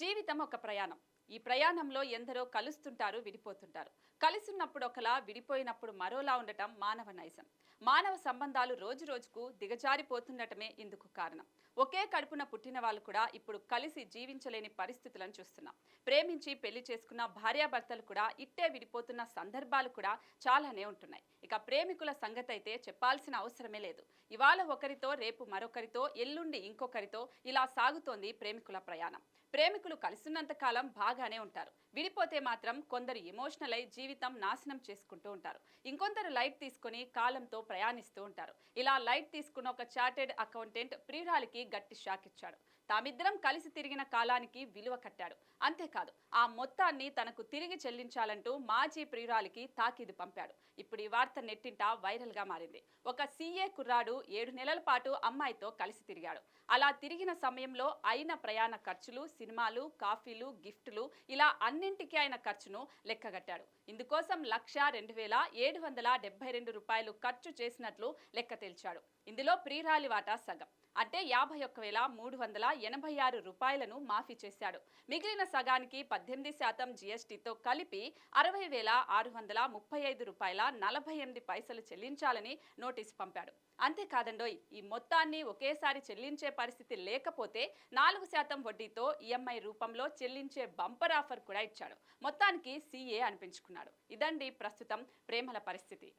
జీవితం ఒక ప్రయాణం. ఈ ప్రయాణంలో ఎందరో కలుస్తుంటారు విడిపోతుంటారు. కలిసున్నప్పుడు ఒకలా విడిపోయినప్పుడు మరోలా ఉండటం మానవ నైజం. మానవ సంబంధాలు రోజు రోజుకు దిగజారిపోతుండటమే ఇందుకు కారణం. ఒకే కడుపున పుట్టిన వాళ్ళు కూడా ఇప్పుడు కలిసి జీవించలేని పరిస్థితులను చూస్తున్నాం. ప్రేమించి పెళ్ళి చేసుకున్న భార్యాభర్తలు కూడా ఇట్టే విడిపోతున్న సందర్భాలు కూడా చాలానే ఉంటున్నాయి. ఇక ప్రేమికుల సంగతి అయితే చెప్పాల్సిన అవసరమే లేదు. ఇవాళ ఒకరితో రేపు మరొకరితో ఎల్లుండి ఇంకొకరితో ఇలా సాగుతోంది ప్రేమికుల ప్రయాణం. ప్రేమికులు కలిసినంత కాలం బాగానే ఉంటారు. విడిపోతే మాత్రం కొందరు ఎమోషనల్ అయి జీవితం నాశనం చేసుకుంటూ ఉంటారు. ఇంకొందరు లైట్ తీసుకొని కాలంతో ప్రయాణిస్తూ ఉంటారు. ఇలా లైట్ తీసుకున్న ఒక చార్టెడ్ అకౌంటెంట్ ప్రియురాలికి గట్టి షాక్ ఇచ్చాడు. తామిద్దరం కలిసి తిరిగిన కాలానికి విలువ కట్టాడు. అంతేకాదు ఆ మొత్తాన్ని తనకు తిరిగి చెల్లించాలంటూ మాజీ ప్రియురాలికి తాకీదు పంపాడు. ఇప్పుడు ఈ వార్త నెట్టింట వైరల్గా మారింది. ఒక సీఏ కుర్రాడు ఏడు నెలల పాటు అమ్మాయితో కలిసి తిరిగాడు. అలా తిరిగిన సమయంలో అయిన ప్రయాణ ఖర్చులు సినిమాలు కాఫీలు గిఫ్టులు ఇలా అన్నింటికీ అయిన ఖర్చును లెక్కగట్టాడు. ఇందుకోసం లక్ష రెండు వేల ఏడు వందల డెబ్బై రెండు రూపాయలు ఖర్చు చేసినట్లు లెక్క తేల్చాడు. ఇందులో ప్రియురాలి వాటా సగం. అంటే యాభై ఒక్క వేల మూడు వందల ఎనభై ఆరు రూపాయలను మాఫీ చేశాడు. మిగిలిన సగానికి పద్దెనిమిది శాతం జీఎస్టీతో కలిపి అరవై వేల ఆరు వందల ముప్పై ఐదు రూపాయల నలభై ఎనిమిది పైసలు చెల్లించాలని నోటీసు పంపాడు. అంతేకాదండోయ్ ఈ మొత్తాన్ని ఒకేసారి చెల్లించే పరిస్థితి లేకపోతే నాలుగు శాతం వడ్డీతో ఈఎంఐ రూపంలో చెల్లించే బంపర్ ఆఫర్ కూడా ఇచ్చాడు. మొత్తానికి సీఏ అనిపించుకున్నాడు. ఇదండి ప్రస్తుతం ప్రేమల పరిస్థితి.